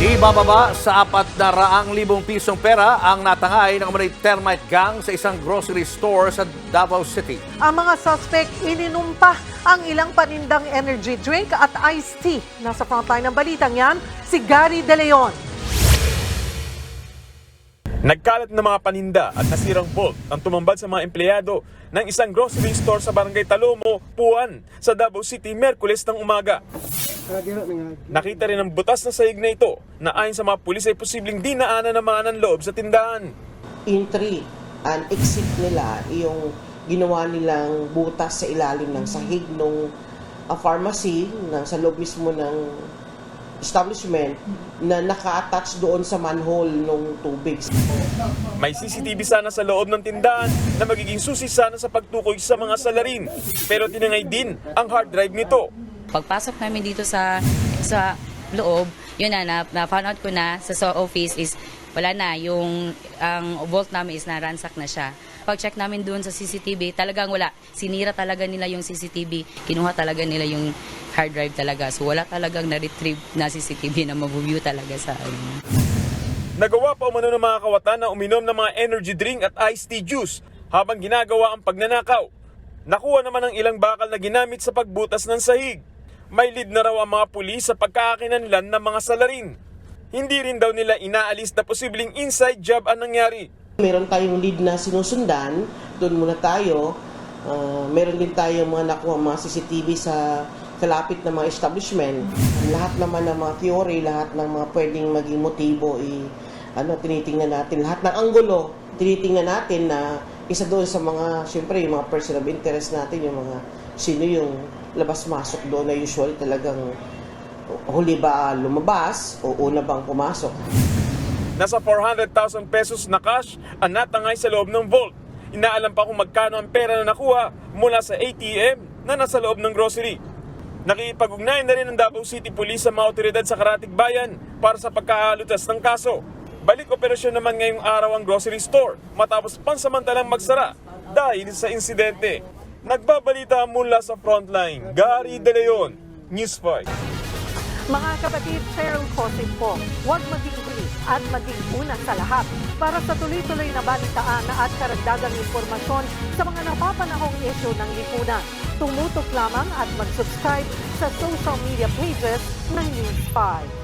Ibababa sa apat na raang libong pisong pera ang natangay ng mga termite gang sa isang grocery store sa Davao City. Ang mga suspect ininumpa ang ilang panindang energy drink at iced tea. Nasa frontline ng balitang yan, si Gary De Leon. Nagkalat ng mga paninda at nasirang bolt ang tumambad sa mga empleyado ng isang grocery store sa barangay Talomo, Puan, sa Davao City, Merkules ng umaga. Nakita rin ang butas na sahig na ito na ayon sa mga pulis ay posibleng dinaanan ng mga nanloob sa tindahan. entry and exit nila yung ginawa nilang butas sa ilalim ng sahig ng pharmacy ng sa loob mismo ng establishment na naka-attach doon sa manhole ng tubig. May CCTV sana sa loob ng tindahan na magiging susi sana sa pagtukoy sa mga salarin. Pero tinangay din ang hard drive nito. Pagpasok namin dito sa sa loob, yun na, na, na found out ko na sa, sa office is wala na, yung ang vault namin is naransak na siya. Pag-check namin doon sa CCTV, talagang wala. Sinira talaga nila yung CCTV. Kinuha talaga nila yung hard drive talaga. So wala talagang na-retrieve na CCTV na mabuview talaga sa ano. Nagawa pa umano ng mga kawatan na uminom ng mga energy drink at iced tea juice habang ginagawa ang pagnanakaw. Nakuha naman ang ilang bakal na ginamit sa pagbutas ng sahig. May lead na raw ang mga pulis sa pagkakakinanlan ng mga salarin. Hindi rin daw nila inaalis na posibleng inside job ang nangyari. Meron tayong lead na sinusundan, doon muna tayo. Ah, meron din tayong mga nakuha mga CCTV sa kalapit na mga establishment. Lahat naman ng mga theory, lahat ng mga pwedeng maging motibo, i, ano, tinitingnan natin. Lahat ng anggulo, tinitingnan natin na isa doon sa mga, syempre, yung mga person of interest natin, yung mga sino yung labas-masok doon na usual talagang huli ba lumabas o una bang pumasok. Nasa 400,000 pesos na cash ang natangay sa loob ng vault. Inaalam pa kung magkano ang pera na nakuha mula sa ATM na nasa loob ng grocery. Nakikipag-ugnayan na rin ng Davao City Police sa mga otoridad sa Karatig Bayan para sa pagkakalutas ng kaso. Balik operasyon naman ngayong araw ang grocery store matapos pansamantalang magsara dahil sa insidente. Nagbabalita mula sa frontline, Gary De Leon, News 5. Mga kapatid, Cheryl Cosing po, huwag maging huli at maging una sa lahat para sa tuloy-tuloy na balitaan at karagdagang impormasyon sa mga napapanahong issue ng lipunan. Tumutok lamang at mag-subscribe sa social media pages ng News 5.